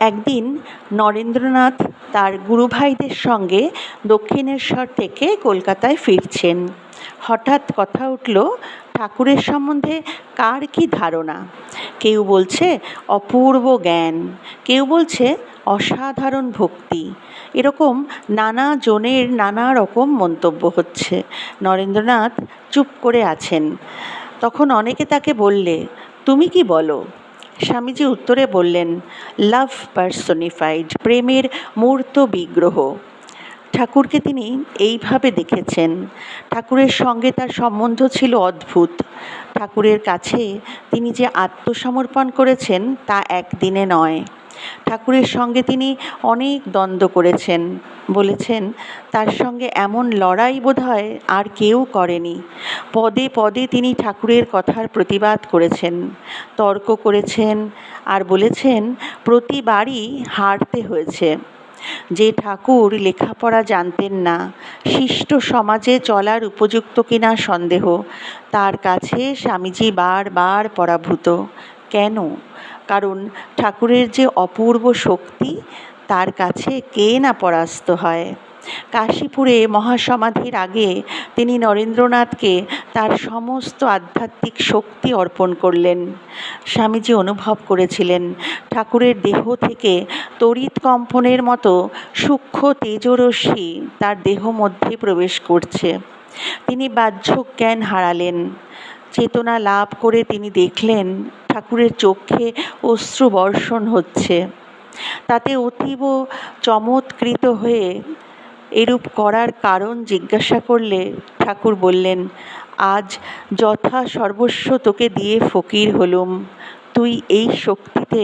একদিন নরেন্দ্রনাথ তার গুরুভাইদের সঙ্গে দক্ষিণেশ্বর থেকে কলকাতায় ফিরছেন। হঠাৎ কথা উঠল, ঠাকুরের সম্বন্ধে কার কী ধারণা? কেউ বলছে, অপূর্ব জ্ঞান। কেউ বলছে, অসাধারণ ভক্তি। এরকম নানা জনের নানা রকম মন্তব্য হচ্ছে। নরেন্দ্রনাথ চুপ করে আছেন। তখন অনেকে তাকে বললে, তুমি কি বলো? স্বামীজি উত্তরে বললেন, লাভ পার্সনিফাইড, প্রেমের মূর্ত বিগ্রহ। ঠাকুরকে তিনি এইভাবে দেখেছেন, ঠাকুরের সঙ্গে তার সম্বন্ধ ছিল অদ্ভুত। ঠাকুরের কাছে তিনি যে আত্মসমর্পণ করেছেন তা একদিনে নয়। ঠাকুরের সঙ্গে তিনি অনেক দ্বন্দ্ব করেছেন। বলেছেন, তার সঙ্গে এমন লড়াই বোধহয় আর কেউ করেনি। পদে পদে তিনি ঠাকুরের কথার প্রতিবাদ করেছেন, তর্ক করেছেন আর বলেছেন, প্রতিবারই হারতে হয়েছে। যে ঠাকুর লেখাপড়া জানতেন না, শিষ্ট সমাজে চলার উপযুক্ত কিনা সন্দেহ, তার কাছে স্বামীজি বারবার পরাভূত। কেন? কারণ ঠাকুরের যে অপূর্ব শক্তি, তার কাছে কে না পরাস্ত হয়? কাশীপুরে মহাসমাধির আগে তিনি নরেন্দ্রনাথকে তার সমস্ত আধ্যাত্মিক শক্তি অর্পণ করলেন। স্বামীজি অনুভব করেছিলেন, ঠাকুরের দেহ থেকে তড়িৎ কম্পনের মতো সূক্ষ্ম তেজরশ্মি তার দেহ মধ্যে প্রবেশ করছে। তিনি বাহ্য জ্ঞান হারালেন। চেতনা লাভ করে তিনি দেখলেন ঠাকুরের চোখে অশ্রু বর্ষণ হচ্ছে। তাতে অতীব চমৎকৃত হয়ে এরূপ করার কারণ জিজ্ঞাসা করলে ঠাকুর বললেন, আজ যথা সর্বস্ব তোকে দিয়ে ফকির হলুম। তুই এই শক্তিতে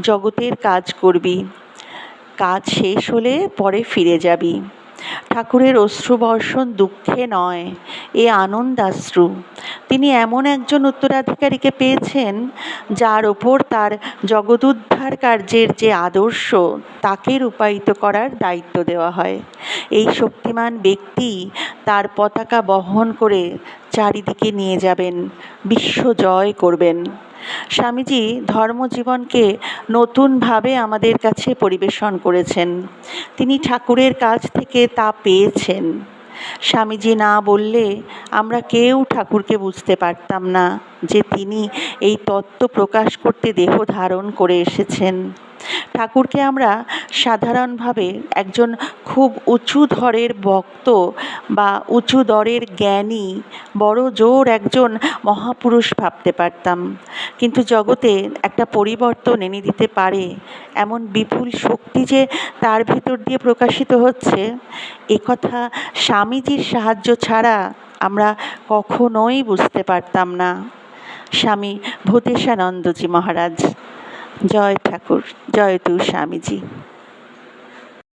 জগতের কাজ করবি। কাজ শেষ হলে পরে ফিরে যাবি। ঠাকুরের অশ্রুবর্ষণ দুঃখে নয়, এ আনন্দাশ্রু। তিনি এমন একজন উত্তরাধিকারীকে পেয়েছেন, যার ওপর তার জগদুদ্ধার কার্যের যে আদর্শ, তাকে রূপায়িত করার দায়িত্ব দেওয়া হয়। এই শক্তিমান ব্যক্তি তার পতাকা বহন করে চারিদিকে নিয়ে যাবেন, বিশ্ব জয় করবেন। স্বামীজি ধর্মজীবনকে নতুনভাবে আমাদের কাছে পরিবেশন করেছেন। তিনি ঠাকুরের কাছ থেকে তা পেয়েছেন। স্বামীজি না বললে আমরা কেউ ঠাকুরকে বুঝতে পারতাম না যে তিনি এই তত্ত্ব প্রকাশ করতে দেহ ধারণ করে এসেছেন। ঠাকুরকে আমরা সাধারণভাবে একজন খুব উঁচু ধরের ভক্ত বা উঁচু দরের জ্ঞানী, বড় জোর একজন মহাপুরুষ ভাবতে পারতাম। কিন্তু জগতে একটা পরিবর্তন এনে দিতে পারে এমন বিপুল শক্তি যে তার ভিতর দিয়ে প্রকাশিত হচ্ছে একথা স্বামীজির সাহায্য ছাড়া আমরা কখনোই বুঝতে পারতাম না। স্বামী ভূতেশানন্দজি মহারাজ। জয় ঠাকুর জয় তু স্বামীজি।